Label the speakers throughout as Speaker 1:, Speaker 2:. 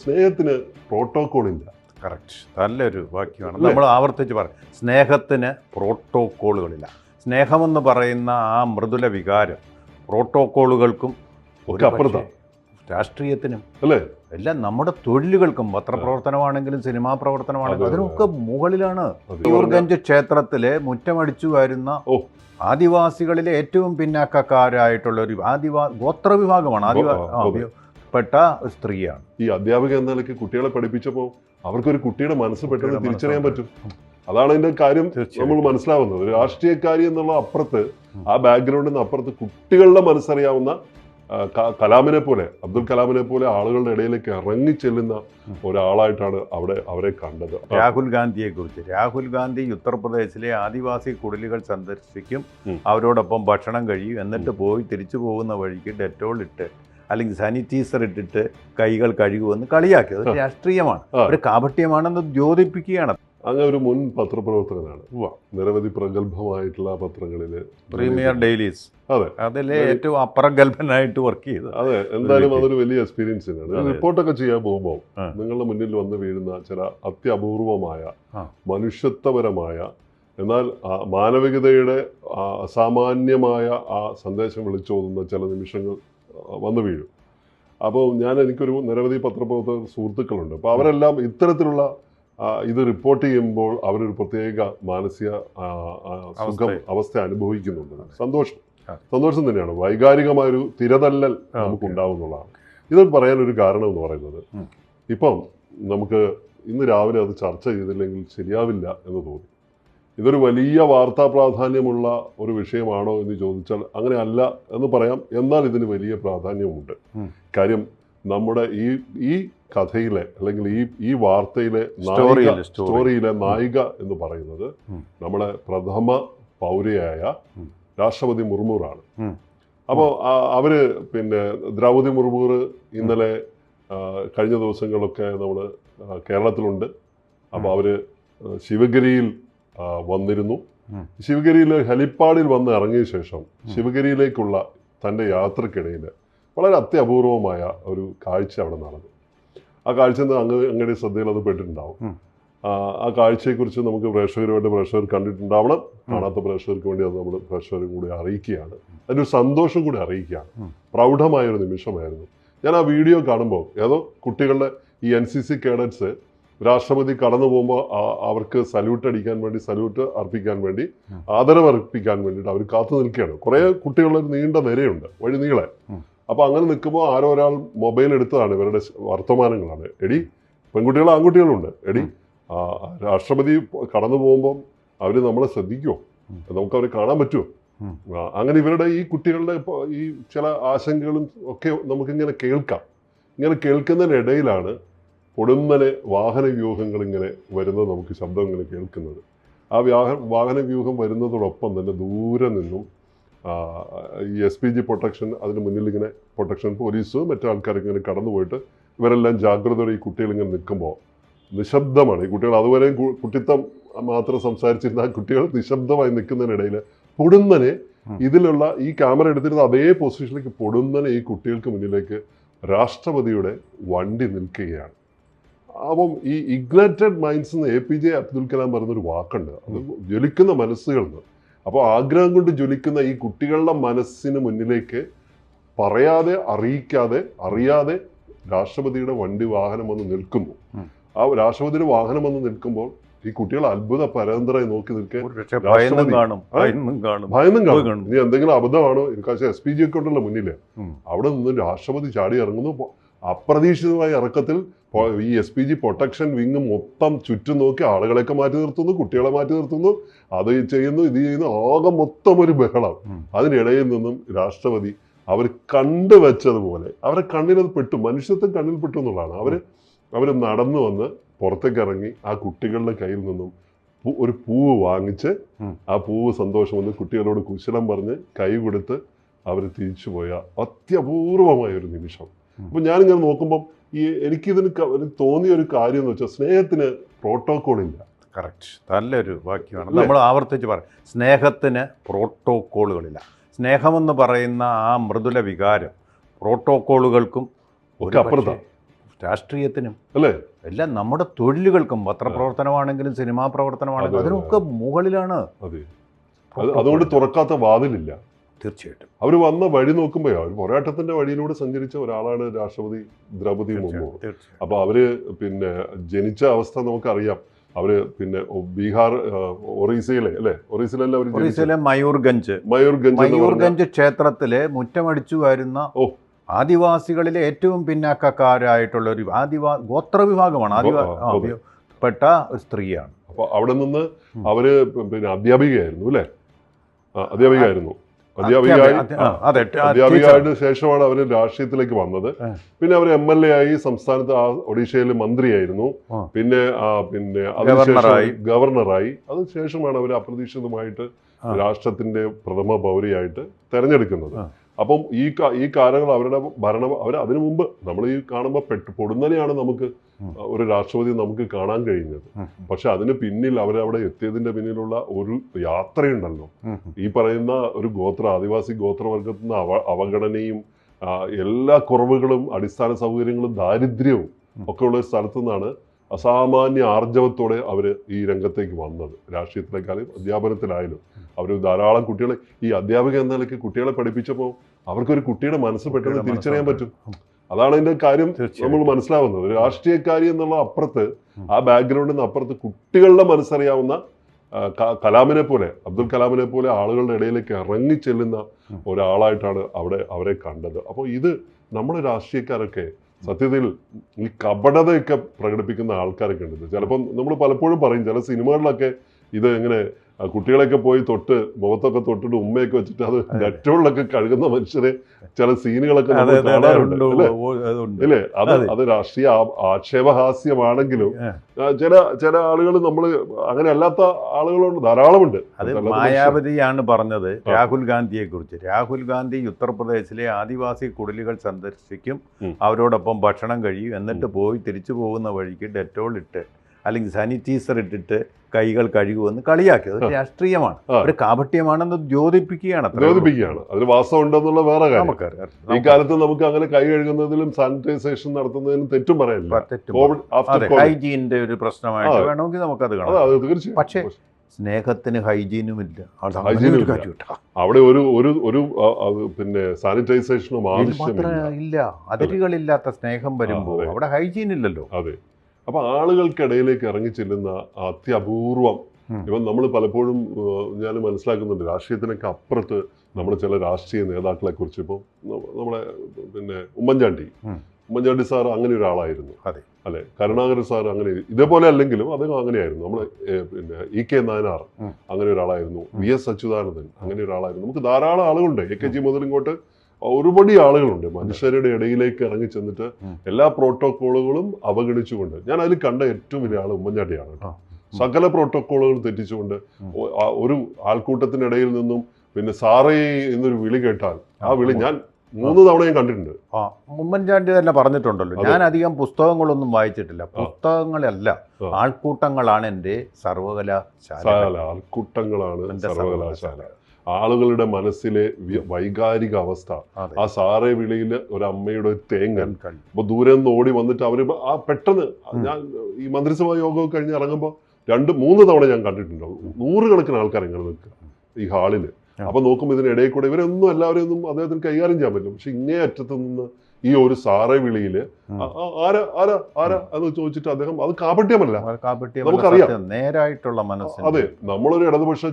Speaker 1: സ്നേഹത്തിന് പ്രോട്ടോകോൾ ഇല്ല.
Speaker 2: കറക്റ്റ് നല്ലൊരു വാക്യമാണ്. നമ്മൾ ആവർത്തിച്ച് പറയും. സ്നേഹത്തിന് പ്രോട്ടോക്കോളുകളില്ല സ്നേഹമെന്ന് പറയുന്ന ആ മൃദുല വികാരം പ്രോട്ടോക്കോളുകൾക്കും
Speaker 1: ഒരു അപ്പുറത്താണ്
Speaker 2: രാഷ്ട്രീയത്തിനും
Speaker 1: അല്ലേ?
Speaker 2: എല്ലാം നമ്മുടെ തൊഴിലുകൾക്കും പത്രപ്രവർത്തനമാണെങ്കിലും സിനിമാ പ്രവർത്തനമാണെങ്കിലും
Speaker 1: അതെ, അതെ,
Speaker 2: അതിനൊക്കെ മുകളിലാണ്. ഗഞ്ച് ക്ഷേത്രത്തിലെ മുറ്റമടിച്ചു വരുന്ന
Speaker 1: ഓ.
Speaker 2: ആദിവാസികളിലെ ഏറ്റവും പിന്നാക്കക്കാരായിട്ടുള്ള ഒരു ആദിവാ ഗോത്രവിഭാഗമാണ്. ആദിവാ. പെട്ട ഒരു സ്ത്രീയാണ്.
Speaker 1: ഈ അധ്യാപിക എന്ന നിലയ്ക്ക് കുട്ടികളെ പഠിപ്പിച്ചപ്പോൾ അവർക്കൊരു കുട്ടിയുടെ മനസ്സ് പെട്ടെന്ന് തിരിച്ചറിയാൻ പറ്റും. അതാണ് അതിന്റെ കാര്യം. നമ്മൾ മനസ്സിലാവുന്നത്. ഒരു രാഷ്ട്രീയക്കാരി എന്നുള്ള അപ്പുറത്ത് ആ ബാക്ക്ഗ്രൗണ്ടിൽ നിന്ന് അപ്പുറത്ത് കുട്ടികളുടെ മനസ്സറിയാവുന്ന കലാമിനെ പോലെ അബ്ദുൽ കലാമിനെ പോലെ ആളുകളുടെ ഇടയിലേക്ക് ഇറങ്ങി ചെല്ലുന്ന ഒരാളായിട്ടാണ് അവിടെ അവരെ കണ്ടത്.
Speaker 2: രാഹുൽ ഗാന്ധിയെ കുറിച്ച് രാഹുൽ ഗാന്ധി ഉത്തർപ്രദേശിലെ ആദിവാസി കുടിലുകൾ സന്ദർശിക്കും. അവരോടൊപ്പം ഭക്ഷണം കഴിയും. എന്നിട്ട് പോയി തിരിച്ചു പോകുന്ന വഴിക്ക് ഡെറ്റോൾ ഇട്ട് അല്ലെങ്കിൽ സാനിറ്റൈസർ ഇട്ടിട്ട് കൈകൾ കഴുകുമെന്ന് കളിയാക്കി അത്. രാഷ്ട്രീയമാണ്. ഒരു കാപട്യമാണെന്ന് ദ്യോതിപ്പിക്കുകയാണ്.
Speaker 1: അങ്ങ് ഒരു മുൻ പത്രപ്രവർത്തകനാണ്. നിരവധി പ്രഗത്ഭമായിട്ടുള്ള പത്രങ്ങളിൽ
Speaker 2: പ്രീമിയർ ഡെയിലീസ്
Speaker 1: അതെ.
Speaker 2: അതിലെ ഏറ്റവും അപ്രഗത്ഭനായിട്ട് വർക്ക് ചെയ്തത്.
Speaker 1: അതെ. എന്തായാലും അതൊരു വലിയ എക്സ്പീരിയൻസ് തന്നെയാണ് റിപ്പോർട്ടൊക്കെ ചെയ്യാൻ പോകുമ്പോൾ. നിങ്ങളുടെ മുന്നിൽ വന്ന് വീഴുന്ന ചില അത്യപൂർവമായ മനുഷ്യത്വപരമായ എന്നാൽ മാനവികതയുടെ അസാമാന്യമായ ആ സന്ദേശം വിളിച്ചോതുന്ന ചില നിമിഷങ്ങൾ വന്നു വീഴും. അപ്പോൾ ഞാൻ എനിക്കൊരു നിരവധി പത്രപ്രവർത്തക സുഹൃത്തുക്കളുണ്ട്. അപ്പോൾ അവരെല്ലാം ഇത്തരത്തിലുള്ള ഇത് റിപ്പോർട്ട് ചെയ്യുമ്പോൾ അവരൊരു പ്രത്യേക മാനസിക സുഖം
Speaker 2: അവസ്ഥ.
Speaker 1: അനുഭവിക്കുന്നുണ്ട്. സന്തോഷം. സന്തോഷം തന്നെയാണ്. വൈകാരികമായൊരു തിരതല്ലൽ നമുക്ക് ഉണ്ടാവുന്നുള്ളതാണ്. ഇത് പറയാനൊരു കാരണം എന്ന് പറയുന്നത്. ഇപ്പം നമുക്ക് ഇന്ന് രാവിലെ അത് ചർച്ച ചെയ്തില്ലെങ്കിൽ ശരിയാവില്ല എന്ന് തോന്നി. ഇതൊരു വലിയ വാർത്താ പ്രാധാന്യമുള്ള ഒരു വിഷയമാണോ എന്ന് ചോദിച്ചാൽ അങ്ങനെ അല്ല എന്ന് പറയാം. എന്നാൽ ഇതിന് വലിയ പ്രാധാന്യമുണ്ട്. കാര്യം നമ്മുടെ ഈ ഈ കഥയിലെ അല്ലെങ്കിൽ ഈ ഈ വാർത്തയിലെ
Speaker 2: സ്റ്റോറിയിലെ
Speaker 1: നായിക എന്ന് പറയുന്നത് നമ്മുടെ പ്രഥമ പൗരയായ രാഷ്ട്രപതി മുർമുറാണ്. അപ്പോൾ അവർ പിന്നെ ദ്രൗപതി മുർമൂർ ഇന്നലെ കഴിഞ്ഞ ദിവസങ്ങളൊക്കെ നമ്മൾ കേരളത്തിലുണ്ട്. അപ്പോൾ. അവർ ശിവഗിരിയിൽ വന്നിരുന്നു. ശിവഗിരിയിലെ ഹെലിപ്പാഡിൽ വന്ന് ഇറങ്ങിയ ശേഷം ശിവഗിരിയിലേക്കുള്ള തന്റെ യാത്രക്കിടയിൽ വളരെ അത്യപൂർവമായ ഒരു കാഴ്ച അവിടെ നടന്നു. ആ കാഴ്ച അങ്ങ് അങ്ങയുടെ ശ്രദ്ധയിൽ അത് പെട്ടിട്ടുണ്ടാവും. ആ, കാഴ്ചയെ കാഴ്ചയെക്കുറിച്ച് നമുക്ക് പ്രേക്ഷകരുമായിട്ട് പ്രേക്ഷകർ കണ്ടിട്ടുണ്ടാവണം. കാണാത്ത പ്രേക്ഷകർക്ക് വേണ്ടി അത് നമ്മൾ പ്രേക്ഷകരും കൂടി അറിയിക്കുകയാണ്. അതിന്റെ ഒരു സന്തോഷം കൂടി അറിയിക്കുകയാണ്.
Speaker 2: ഉം.
Speaker 1: പ്രൗഢമായ ഒരു നിമിഷമായിരുന്നു. ഞാൻ ആ വീഡിയോ കാണുമ്പോൾ ഏതോ കുട്ടികളുടെ ഈ എൻ സി സി കേഡറ്റ്സ് രാഷ്ട്രപതി കടന്നു പോകുമ്പോൾ അവർക്ക് സല്യൂട്ട് അടിക്കാൻ വേണ്ടി സല്യൂട്ട് അർപ്പിക്കാൻ വേണ്ടി
Speaker 2: ആദരവർപ്പിക്കാൻ
Speaker 1: ആദരവ് അർപ്പിക്കാൻ വേണ്ടിയിട്ട് അവർ കാത്തു നിൽക്കുകയാണ്. കുറേ കുട്ടികളുടെ ഒരു നീണ്ട നിരയുണ്ട് വഴി നീളെ. അപ്പോൾ അങ്ങനെ നിൽക്കുമ്പോൾ ആരോ ഒരാൾ മൊബൈൽ എടുത്തതാണ് ഇവരുടെ വർത്തമാനങ്ങളാണ്. എടി പെൺകുട്ടികളും ആൺകുട്ടികളുണ്ട് എടി രാഷ്ട്രപതി കടന്നു പോകുമ്പോൾ അവർ നമ്മളെ ശ്രദ്ധിക്കുമോ നമുക്ക് അവരെ കാണാൻ പറ്റുമോ അങ്ങനെ ഇവരുടെ ഈ കുട്ടികളുടെ ഈ ചില ആശങ്കകളും ഒക്കെ നമുക്കിങ്ങനെ കേൾക്കാം. ഇങ്ങനെ കേൾക്കുന്നതിനിടയിലാണ് പൊടുന്നനെ വാഹന വ്യൂഹങ്ങൾ ഇങ്ങനെ വരുന്നത് നമുക്ക് ശബ്ദം ഇങ്ങനെ കേൾക്കുന്നത്. ആ വ്യാഹ വാഹന വ്യൂഹം വരുന്നതോടൊപ്പം തന്നെ ദൂരെ നിന്നും ഈ എസ് പി ജി പ്രൊട്ടക്ഷൻ അതിന് മുന്നിൽ ഇങ്ങനെ പ്രൊട്ടക്ഷൻ പോലീസും മറ്റു ആൾക്കാരൊക്കെ ഇങ്ങനെ കടന്നു പോയിട്ട് ഇവരെല്ലാം ജാഗ്രതയോടെ ഈ കുട്ടികൾ ഇങ്ങനെ നിൽക്കുമ്പോൾ നിശബ്ദമാണ്. ഈ കുട്ടികൾ അതുവരെയും കുട്ടിത്തം മാത്രം സംസാരിച്ചിരുന്ന ആ കുട്ടികൾ നിശബ്ദമായി നിൽക്കുന്നതിനിടയിൽ പൊടുന്നനെ. ഇതിലുള്ള ഈ ക്യാമറ എടുത്തിരുന്ന അതേ പൊസിഷനിലേക്ക് പൊടുന്നനെ ഈ കുട്ടികൾക്ക് മുന്നിലേക്ക് രാഷ്ട്രപതിയുടെ വണ്ടി നിൽക്കുകയാണ്. അപ്പം ഈ ഇഗ്നറ്റഡ് മൈൻഡ്സ് എന്ന് A P J Abdul Kalam പറഞ്ഞൊരു വാക്കുണ്ട്. അത് ജ്വലിക്കുന്ന മനസ്സുകൾ എന്ന് അപ്പോൾ ആഗ്രഹം കൊണ്ട് ജ്വലിക്കുന്ന ഈ കുട്ടികളുടെ മനസ്സിന് മുന്നിലേക്ക് പറയാതെ അറിയിക്കാതെ അറിയാതെ രാഷ്ട്രപതിയുടെ വണ്ടി വാഹനം വന്ന് നിൽക്കുന്നു ആ രാഷ്ട്രപതിയുടെ വാഹനം വന്ന് നിൽക്കുമ്പോൾ ഈ കുട്ടികൾ അത്ഭുത പരന്തരായി നോക്കി നിൽക്കേ
Speaker 2: ഭയന്നും കാണും.
Speaker 1: ഇനി എന്തെങ്കിലും അബദ്ധമാണോ? എനിക്ക് എസ് പി ജി ഒക്കെ ഉണ്ടല്ലോ
Speaker 2: മുന്നിൽ.
Speaker 1: അവിടെ നിന്ന് രാഷ്ട്രപതി ചാടി ഇറങ്ങുന്നു. അപ്രതീക്ഷിതമായ ഇറക്കത്തിൽ ഈ S P G protection wing മൊത്തം ചുറ്റും നോക്കി ആളുകളെയൊക്കെ മാറ്റി നിർത്തുന്നു കുട്ടികളെ മാറ്റി നിർത്തുന്നു. അത് ചെയ്യുന്നു ഇത് ചെയ്യുന്നു ആകെ മൊത്തം ഒരു ബഹളം അതിനിടയിൽ നിന്നും രാഷ്ട്രപതി അവർ കണ്ടുവച്ചതുപോലെ അവരെ കണ്ണിലത് പെട്ടു മനുഷ്യത്വം കണ്ണിൽ പെട്ടു എന്നുള്ളതാണ്. അവർ അവർ നടന്നു വന്ന് പുറത്തേക്ക് ഇറങ്ങി ആ കുട്ടികളുടെ കയ്യിൽ നിന്നും ഒരു പൂവ് വാങ്ങിച്ച് ആ പൂവ് സന്തോഷം വന്ന് കുട്ടികളോട് കുശലം പറഞ്ഞ് കൈ കൊടുത്ത് അവർ തിരിച്ചുപോയ അത്യപൂർവമായ ഒരു നിമിഷം. അപ്പൊ ഞാനിങ്ങനെ നോക്കുമ്പം ഈ എനിക്കിതിന് തോന്നിയ ഒരു കാര്യം എന്ന് വെച്ചാൽ സ്നേഹത്തിന് പ്രോട്ടോകോൾ ഇല്ല.
Speaker 2: കറക്റ്റ് നല്ലൊരു വാക്യമാണ്. നമ്മൾ ആവർത്തിച്ച് പറയും സ്നേഹത്തിന് പ്രോട്ടോക്കോളുകളില്ല സ്നേഹമെന്ന് പറയുന്ന ആ മൃദുല വികാരം പ്രോട്ടോക്കോളുകൾക്കും
Speaker 1: ഒരു അപ്പുറത്താ.
Speaker 2: രാഷ്ട്രീയത്തിനും
Speaker 1: അല്ലേ?
Speaker 2: എല്ലാം നമ്മുടെ തൊഴിലുകൾക്കും പത്രപ്രവർത്തനമാണെങ്കിലും സിനിമാ പ്രവർത്തനമാണെങ്കിലും
Speaker 1: അതെ, അതെ.
Speaker 2: അതിനൊക്കെ മുകളിലാണ്
Speaker 1: അതെ അതുകൊണ്ട് തുറക്കാത്ത വാതിലില്ല.
Speaker 2: തീർച്ചയായിട്ടും.
Speaker 1: അവർ വന്ന വഴി നോക്കുമ്പോൾ അവർ പോരാട്ടത്തിന്റെ വഴിയിലൂടെ സഞ്ചരിച്ച ഒരാളാണ് രാഷ്ട്രപതി ദ്രൗപതി മുർമു.
Speaker 2: തീർച്ചയായിട്ടും. തീർച്ചയായിട്ടും.
Speaker 1: അപ്പൊ അവർ പിന്നെ ജനിച്ച അവസ്ഥ നമുക്കറിയാം. അവർ പിന്നെ ബീഹാർ ഒറീസയിലെ അല്ലെ? ഒറീസയിലല്ല
Speaker 2: ഒറീസയിലെ മയൂർഗഞ്ച്.
Speaker 1: മയൂർഗഞ്ച്
Speaker 2: മയൂർഗഞ്ച് ക്ഷേത്രത്തിലെ മുറ്റമടിച്ചു വരുന്ന
Speaker 1: ഓ.
Speaker 2: ആദിവാസികളിലെ ഏറ്റവും പിന്നാക്കക്കാരായിട്ടുള്ള ഒരു ആദിവാ ഗോത്രവിഭാഗമാണ് ആദിവാ
Speaker 1: ആ,
Speaker 2: ആ, പെട്ട ഒരു സ്ത്രീയാണ്.
Speaker 1: അപ്പൊ അവിടെ നിന്ന് അവർ പിന്നെ അധ്യാപികയായിരുന്നു അല്ലെ? അധ്യാപികയായിരുന്നു. അധ്യാപികയായിട്ട് ശേഷമാണ് അവർ രാഷ്ട്രീയത്തിലേക്ക് വന്നത്. പിന്നെ അവർ എം എൽ എ ആയി സംസ്ഥാനത്ത് ആ ഒഡീഷയിൽ മന്ത്രിയായിരുന്നു. പിന്നെ പിന്നെ അതിനുശേഷം
Speaker 2: ഗവർണറായി.
Speaker 1: അതിനുശേഷമാണ് അവർ അപ്രതീക്ഷിതമായിട്ട് രാഷ്ട്രത്തിന്റെ പ്രഥമ പൗരിയായിട്ട് തെരഞ്ഞെടുക്കുന്നത്. അപ്പം ഈ ഈ കാലങ്ങൾ അവരുടെ ഭരണം അവർ അതിനു മുമ്പ് നമ്മൾ ഈ കാണുമ്പോൾ പെട്ട് പൊടുന്നനെയാണ് നമുക്ക്. ഒരു രാഷ്ട്രപതി നമുക്ക് കാണാൻ
Speaker 2: കഴിഞ്ഞത്.
Speaker 1: പക്ഷെ അതിന് പിന്നിൽ അവരവിടെ എത്തിയതിന്റെ പിന്നിലുള്ള ഒരു യാത്രയുണ്ടല്ലോ. ഈ പറയുന്ന ഒരു ഗോത്ര ആദിവാസി ഗോത്രവർഗത്തിൽ നിന്ന് അവ അവഗണനയും എല്ലാ കുറവുകളും അടിസ്ഥാന സൗകര്യങ്ങളും ദാരിദ്ര്യവും. ഒക്കെ ഉള്ള ഒരു സ്ഥലത്തു നിന്നാണ് അസാമാന്യ ആർജവത്തോടെ അവർ ഈ രംഗത്തേക്ക് വന്നത്. രാഷ്ട്രീയത്തിലേക്കാളും അധ്യാപനത്തിലായാലും. അവർ ധാരാളം കുട്ടികളെ ഈ അധ്യാപക എന്ന നിലയ്ക്ക് കുട്ടികളെ പഠിപ്പിച്ചപ്പോൾ അവർക്കൊരു കുട്ടിയുടെ മനസ്സ് പെട്ടെന്ന് തിരിച്ചറിയാൻ പറ്റും. അതാണ് അതിന്റെ കാര്യം നമ്മൾ മനസ്സിലാവുന്നത്. ഒരു രാഷ്ട്രീയക്കാരി എന്നുള്ള അപ്പുറത്ത് ആ ബാക്ക്ഗ്രൗണ്ടിൽ നിന്ന് അപ്പുറത്ത് കുട്ടികളുടെ മനസ്സറിയാവുന്ന കലാമിനെ പോലെ അബ്ദുൽ കലാമിനെ പോലെ ആളുകളുടെ ഇടയിലേക്ക് ഇറങ്ങി ചെല്ലുന്ന. ഒരാളായിട്ടാണ് അവിടെ അവരെ കണ്ടത്. അപ്പോൾ ഇത് നമ്മുടെ രാഷ്ട്രീയക്കാരൊക്കെ സത്യത്തിൽ ഈ കപടതയൊക്കെ പ്രകടിപ്പിക്കുന്ന ആൾക്കാരൊക്കെ ഉണ്ട് ചിലപ്പം നമ്മൾ പലപ്പോഴും പറയും ചില സിനിമകളിലൊക്കെ ഇത് ഇങ്ങനെ കുട്ടികളൊക്കെ പോയി തൊട്ട് മുഖത്തൊക്കെ തൊട്ടിട്ട് ഉമ്മയൊക്കെ വെച്ചിട്ട് അത് ഡെറ്റോളിലൊക്കെ കഴുകുന്ന മനുഷ്യരെ ചില സീനുകളൊക്കെ നമ്മൾ കാണാറുണ്ട് അല്ലേ? അത്
Speaker 2: അത്
Speaker 1: രാഷ്ട്രീയ ആക്ഷേപഹാസ്യമാണെങ്കിലും ചില ചില ആളുകൾ നമ്മൾ അങ്ങനെ അല്ലാത്ത ആളുകളുണ്ട് ധാരാളമുണ്ട്.
Speaker 2: അത് മായാവതിയാണ് പറഞ്ഞത് രാഹുൽ ഗാന്ധിയെ കുറിച്ച് രാഹുൽ ഗാന്ധി ഉത്തർപ്രദേശിലെ ആദിവാസി കുടിലുകൾ സന്ദർശിക്കും അവരോടൊപ്പം ഭക്ഷണം കഴിയും എന്നിട്ട് പോയി തിരിച്ചു പോകുന്ന വഴിക്ക് ഡെറ്റോൾ ഇട്ട് അല്ലെങ്കിൽ സാനിറ്റൈസർ ഇട്ടിട്ട് കൈകൾ കഴുകുമെന്ന് കളിയാക്കി. അത്. രാഷ്ട്രീയമാണ്. ഒരു കാപട്യമാണെന്ന് ദ്യോതിപ്പിക്കുകയാണ്.
Speaker 1: ദ്യോതിപ്പിക്കുകയാണ്. അതിൽ വാസ്തവം ഉണ്ടെന്നുള്ള വേറെ കാര്യം. ഈ കാലത്ത് നമുക്ക് അങ്ങനെ കൈ കഴുകുന്നതിലും സാനിറ്റൈസേഷൻ നടത്തുന്നതിനും തെറ്റും
Speaker 2: പറയില്ല.
Speaker 1: കോവിഡ്
Speaker 2: ഹൈജീനിന്റെ ഒരു പ്രശ്നമായിട്ട് വേണമെങ്കിൽ നമുക്ക്
Speaker 1: അത്
Speaker 2: കാണാം
Speaker 1: തീർച്ചയായും.
Speaker 2: പക്ഷേ സ്നേഹത്തിന് ഹൈജീനും ഇല്ല.
Speaker 1: അവിടെ ഒരു ഒരു ഒരു പിന്നെ സാനിറ്റൈസേഷനും ആവശ്യമില്ല.
Speaker 2: ഇല്ല. അതിരുകളില്ലാത്ത സ്നേഹം വരുമ്പോൾ അവിടെ ഹൈജീൻ ഇല്ലല്ലോ.
Speaker 1: അതെ. അപ്പൊ ആളുകൾക്കിടയിലേക്ക് ഇറങ്ങി ചെല്ലുന്ന അത്യപൂർവം. ഇപ്പം നമ്മൾ പലപ്പോഴും ഞാൻ മനസ്സിലാക്കുന്നുണ്ട്. രാഷ്ട്രീയത്തിനൊക്കെ അപ്പുറത്ത് നമ്മുടെ ചില രാഷ്ട്രീയ നേതാക്കളെ കുറിച്ച് ഇപ്പോൾ നമ്മളെ പിന്നെ ഉമ്മൻചാണ്ടി. ഉമ്മൻചാണ്ടി സാർ അങ്ങനെ ഒരാളായിരുന്നു.
Speaker 2: അതെ.
Speaker 1: അല്ലെ? കരുണാകരൻ സാർ അങ്ങനെ ഇതേപോലെ അല്ലെങ്കിലും അദ്ദേഹം അങ്ങനെയായിരുന്നു. നമ്മൾ പിന്നെ ഇ കെ നായനാർ അങ്ങനെ ഒരാളായിരുന്നു. വി എസ് അച്യുതാനന്ദൻ അങ്ങനെ ഒരാളായിരുന്നു. നമുക്ക് ധാരാളം ആളുകളുണ്ട്. എ കെ ജി മുതൽ ഇങ്ങോട്ട് ഒരുപടി ആളുകളുണ്ട്. മനുഷ്യരുടെ ഇടയിലേക്ക് ഇറങ്ങി ചെന്നിട്ട് എല്ലാ പ്രോട്ടോക്കോളുകളും അവഗണിച്ചുകൊണ്ട് ഞാൻ അതിൽ കണ്ട ഏറ്റവും വലിയ ആൾ ഉമ്മൻചാണ്ടിയാണ് കേട്ടോ. സകല പ്രോട്ടോക്കോളുകളും തെറ്റിച്ചുകൊണ്ട് ഒരു ആൾക്കൂട്ടത്തിനിടയിൽ നിന്നും പിന്നെ സാറേ എന്നൊരു വിളി കേട്ടാൽ ആ വിളി ഞാൻ മൂന്ന് തവണ ഞാൻ കണ്ടിട്ടുണ്ട്.
Speaker 2: ആ ഉമ്മൻചാണ്ടി തന്നെ പറഞ്ഞിട്ടുണ്ടല്ലോ. ഞാൻ അധികം പുസ്തകങ്ങളൊന്നും വായിച്ചിട്ടില്ല. പുസ്തകങ്ങളല്ല. ആൾക്കൂട്ടങ്ങളാണ് എന്റെ സർവകലാശാല
Speaker 1: ആൾക്കൂട്ടങ്ങളാണ്
Speaker 2: എന്റെ
Speaker 1: സർവകലാശാല ആളുകളുടെ മനസ്സിലെ വൈകാരിക അവസ്ഥ. ആ സാറേ വിളിയിൽ ഒരു അമ്മയുടെ ഒരു തേങ്ങൽ
Speaker 2: കണ്ടു.
Speaker 1: അപ്പൊ ദൂരെ നിന്ന് ഓടി വന്നിട്ട് അവർ ആ പെട്ടെന്ന് ഞാൻ ഈ മന്ത്രിസഭാ യോഗമൊക്കെ കഴിഞ്ഞ് ഇറങ്ങുമ്പോൾ രണ്ട് മൂന്ന് തവണ ഞാൻ കണ്ടിട്ടുണ്ടാവും. നൂറുകണക്കിന് ആൾക്കാർ ഇങ്ങനെ നിൽക്കുക ഈ
Speaker 2: ഹാളിൽ.
Speaker 1: അപ്പൊ നോക്കുമ്പോൾ ഇതിനിടയിൽ കൂടെ ഇവരൊന്നും എല്ലാവരെയൊന്നും അദ്ദേഹത്തിന് കൈകാര്യം ചെയ്യാൻ പറ്റും പക്ഷെ ഇങ്ങേ അറ്റത്ത് നിന്ന് ഈ ഒരു സാറേ വിളിയിൽ ആരാ ആരാ ആരാ എന്ന് ചോദിച്ചിട്ട് അദ്ദേഹം അത് കാപട്യമല്ല. നമുക്കറിയാം.
Speaker 2: നേരായിട്ടുള്ള മനസ്സ്
Speaker 1: അതെ നമ്മളൊരു ഇടതുപക്ഷ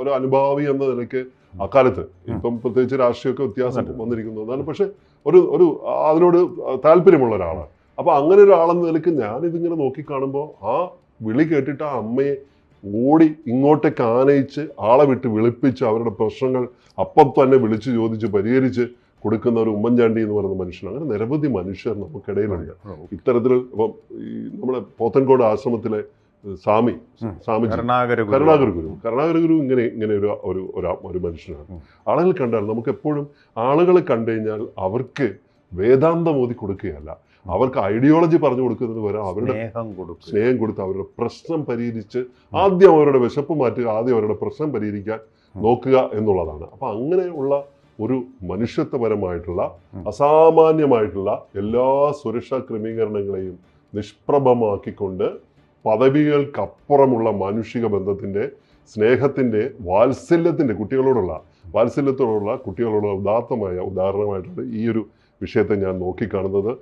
Speaker 1: ഒരു അനുഭാവി എന്ന നിലയ്ക്ക് അക്കാലത്ത്. ഇപ്പം പ്രത്യേകിച്ച് രാഷ്ട്രീയമൊക്കെ വ്യത്യാസം. വന്നിരിക്കുന്നു. എന്നാണ് പക്ഷെ ഒരു ഒരു അതിനോട് താല്പര്യമുള്ള ഒരാളാണ്. അപ്പൊ അങ്ങനെ ഒരാളെന്ന നിലയ്ക്ക് ഞാൻ ഇതിങ്ങനെ നോക്കിക്കാണുമ്പോൾ ആ വിളി കേട്ടിട്ട് ആ അമ്മയെ ഓടി ഇങ്ങോട്ടേക്ക് ആനയിച്ച് ആളെ വിട്ട് വിളിപ്പിച്ച് അവരുടെ പ്രശ്നങ്ങൾ അപ്പം തന്നെ വിളിച്ചു ചോദിച്ച് പരിഹരിച്ച് കൊടുക്കുന്ന ഒരു ഉമ്മൻചാണ്ടി എന്ന് പറയുന്ന മനുഷ്യൻ അങ്ങനെ നിരവധി മനുഷ്യർ നമുക്കിടയിലുണ്ട്. ഇത്തരത്തിൽ ഇപ്പം നമ്മുടെ പോത്തൻകോട് ആശ്രമത്തിലെ സ്വാമി സ്വാമി
Speaker 2: കരുണാകര ഗുരു.
Speaker 1: കരുണാകര ഗുരു. ഇങ്ങനെ ഇങ്ങനെ ഒരു ഒരു ഒരു മനുഷ്യനാണ്. ആളുകൾ കണ്ടാൽ നമുക്ക് എപ്പോഴും ആളുകളെ കണ്ടു കഴിഞ്ഞാൽ അവർക്ക് വേദാന്തം ഓതി കൊടുക്കുകയല്ല. അവർക്ക് ഐഡിയോളജി പറഞ്ഞു കൊടുക്കുന്നതിന് പകരം അവരുടെ
Speaker 2: സ്നേഹം
Speaker 1: കൊടുത്ത് അവരുടെ പ്രശ്നം പരിഹരിച്ച് ആദ്യം അവരുടെ വിശപ്പ് മാറ്റുക ആദ്യം അവരുടെ പ്രശ്നം പരിഹരിക്കാൻ നോക്കുക എന്നുള്ളതാണ്. അപ്പൊ അങ്ങനെയുള്ള ഒരു മനുഷ്യത്വപരമായിട്ടുള്ള അസാമാന്യമായിട്ടുള്ള എല്ലാ സുരക്ഷാ ക്രമീകരണങ്ങളെയും നിഷ്പ്രഭമാക്കിക്കൊണ്ട് പദവികൾക്കപ്പുറമുള്ള മാനുഷിക ബന്ധത്തിന്റെ സ്നേഹത്തിന്റെ വാത്സല്യത്തിന്റെ കുട്ടികളോടുള്ള വാത്സല്യത്തോടുള്ള കുട്ടികളോടുള്ള ഉദാത്തമായ ഉദാഹരണമായിട്ടാണ് ഈ ഒരു വിഷയത്തെ ഞാൻ നോക്കിക്കാണുന്നത്.